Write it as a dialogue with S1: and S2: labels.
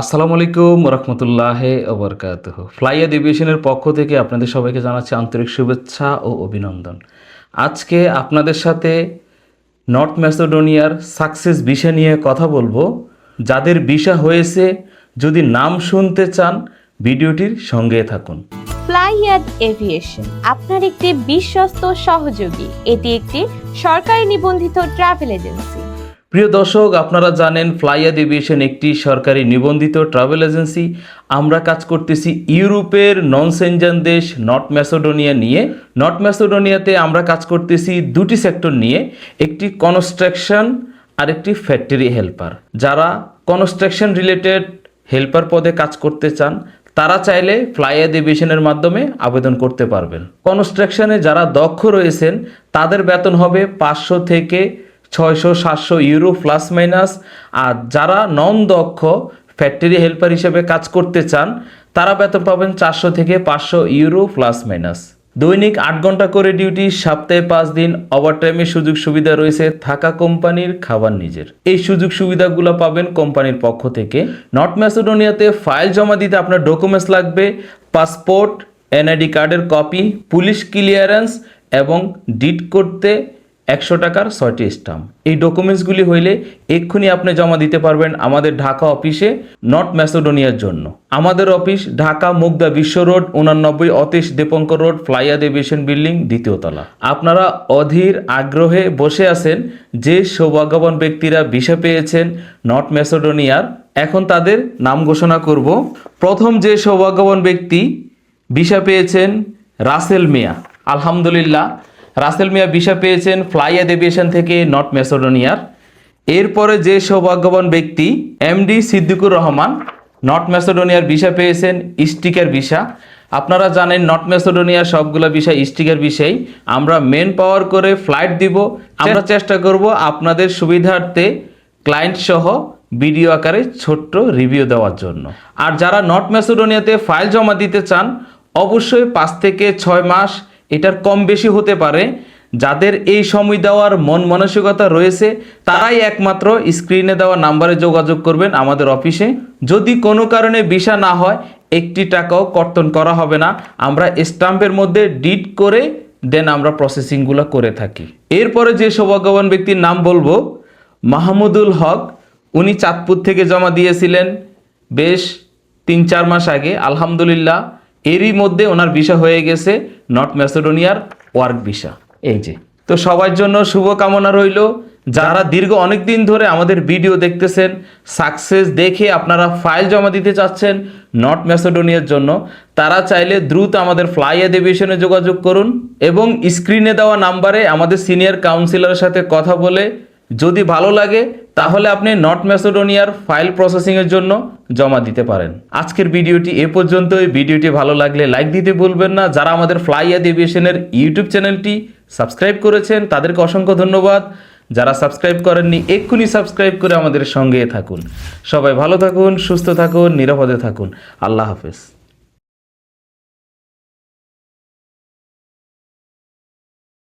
S1: আসসালামু আলাইকুম রহমতুল্লাহ ওবরকাত ফ্লাইয়া এভিয়েশনের পক্ষ থেকে আপনাদের সবাইকে জানাচ্ছি আন্তরিক শুভেচ্ছা ও অভিনন্দন। আজকে আপনাদের সাথে নর্থ ম্যাসেডোনিয়ার সাকসেস বিষয় নিয়ে কথা বলব। যাদের ভিসা হয়েছে, যদি নাম শুনতে চান, ভিডিওটির সঙ্গে থাকুন।
S2: ফ্লাইয়াদ এভিয়েশন আপনার একটি বিশ্বস্ত সহযোগী। এটি একটি সরকারি নিবন্ধিত ট্রাভেল এজেন্সি।
S1: প্রিয় দর্শক, আপনারা জানেন ফ্লাইয়াদ এভিয়েশন একটি সরকারি নিবন্ধিত ট্রাভেল এজেন্সি আমরা কাজ করতেছি ইউরোপের নন সেনজান দেশ নর্থ ম্যাসেডোনিয়া নিয়ে। নর্থ ম্যাসেডোনিয়াতে আমরা কাজ করতেছি দুটি সেক্টর নিয়ে, একটি কনস্ট্রাকশন আর একটি ফ্যাক্টরি হেল্পার যারা কনস্ট্রাকশন রিলেটেড হেল্পার পদে কাজ করতে চান, তারা চাইলে ফ্লাইয়াদ এভিয়েশনের মাধ্যমে আবেদন করতে পারবেন। কনস্ট্রাকশনে যারা দক্ষ রয়েছেন, তাদের বেতন হবে পাঁচশো থেকে ছয়শো, সাতশো ইউরো প্লাস মাইনাস। আর যারা নন দক্ষ ফ্যাক্টরি হেল্পার হিসেবে কাজ করতে চান, তারা বেতন পাবেন চারশো থেকে পাঁচশো ইউরো প্লাস মাইনাস। দৈনিক আট ঘণ্টা করে ডিউটি, সপ্তাহে পাঁচ দিন ওভারটাইমের সুযোগ সুবিধা রয়েছে থাকা কোম্পানির খাবার নিজের। এই সুযোগ সুবিধাগুলো পাবেন কোম্পানির পক্ষ থেকে। নর্থ ম্যাসেডোনিয়াতে ফাইল জমা দিতে আপনার ডকুমেন্টস লাগবে, পাসপোর্ট, এনআইডি কার্ডের কপি, পুলিশ ক্লিয়ারেন্স এবং ডিট করতে একশো টাকার ছয়টি স্টাম্প। এই ডকুমেন্টসগুলি হইলে এক্ষুনি আপনি জমা দিতে পারবেন আমাদের ঢাকা অফিসে, নর্থ ম্যাসেডোনিয়ার জন্য। আমাদের অফিস ঢাকা মুগদা বিশ্ব রোড, উনানব্বই Atish Dipankar road, flyer aviation building, দ্বিতীয় তলা। আপনারা অধীর আগ্রহে বসে আছেন যে সৌভাগ্যবান ব্যক্তিরা ভিসা পেয়েছেন নর্থ ম্যাসেডোনিয়ার। এখন তাদের নাম ঘোষণা করব। প্রথম যে সৌভাগ্যবান ব্যক্তি ভিসা পেয়েছেন রাসেল মিয়া। আলহামদুলিল্লাহ। রাসেল মিয়া ভিসা পেয়েছেন ফ্লাইয়াদ এভিয়েশন থেকে নর্থ মেসোডোনিয়ার এরপরে যে সৌভাগ্যবান ব্যক্তি, এমডি সিদ্দিকুর রহমান, নর্থ মেসোডোনিয়ার ভিসা পেয়েছেন স্টিকার ভিসা। আপনারা জানেন নর্থ ম্যাসেডোনিয়ার সবগুলো বিষয় স্টিকার বিষয় আমরা মেন পাওয়ার করে ফ্লাইট দিব। আমরা চেষ্টা করব আপনাদের সুবিধার্থে ক্লায়েন্ট সহ ভিডিও আকারে ছোট্ট রিভিউ দেওয়ার জন্য। আর যারা নর্থ মেসোডোনিয়াতে ফাইল জমা দিতে চান, অবশ্যই পাঁচ থেকে ছয় মাস এটার কম বেশি হতে পারে। যাদের এই সময় দেওয়ার মন মানসিকতা রয়েছে, তারাই একমাত্র স্ক্রিনে দেওয়া নাম্বারে যোগাযোগ করবেন আমাদের অফিসে যদি কোনো কারণে ভিসা না হয়, একটি টাকাও কর্তন করা হবে না। আমরা স্টাম্পের মধ্যে ডিট করে দেন আমরা প্রসেসিংগুলো করে থাকি। এরপরে যে সৌভাগ্যবান ব্যক্তির নাম বলব, মাহমুদুল হক। উনি চাঁদপুর থেকে জমা দিয়েছিলেন বেশ তিন চার মাস আগে। আলহামদুলিল্লাহ এরই মধ্যে ওনার ভিসা হয়ে গেছে নর্থ ম্যাসেডোনিয়ার ওয়ার্ক ভিসা। এই যে। তো সবার জন্য শুভকামনা রইল। যারা দীর্ঘ অনেক দিন ধরে আমাদের ভিডিও দেখতেছেন সাকসেস দেখে আপনারা ফাইল জমা দিতে চাচ্ছেন নর্থ ম্যাসেডোনিয়ার জন্য তারা চাইলে দ্রুত আমাদের ফ্লাই এভিয়েশনে যোগাযোগ করুন এবং স্ক্রিনে দেওয়া নাম্বারে আমাদের সিনিয়র কাউন্সিলরের সাথে কথা বলে যদি ভালো লাগে তাহলে আপনি নর্থ ম্যাসেডোনিয়ার ফাইল প্রসেসিংয়ের জন্য জমা দিতে পারেন। আজকের ভিডিওটি এ পর্যন্তই। ভিডিওটি ভালো লাগলে লাইক দিতে ভুলবেন না। যারা আমাদের ফ্লাই এভিয়েশনের ইউটিউব চ্যানেলটি সাবস্ক্রাইব করেছেন, তাদেরকে অসংখ্য ধন্যবাদ। যারা সাবস্ক্রাইব করেননি, এক্ষুনি সাবস্ক্রাইব করে আমাদের সঙ্গে থাকুন। সবাই ভালো থাকুন, সুস্থ থাকুন, নিরাপদে থাকুন। আল্লাহ হাফেজ।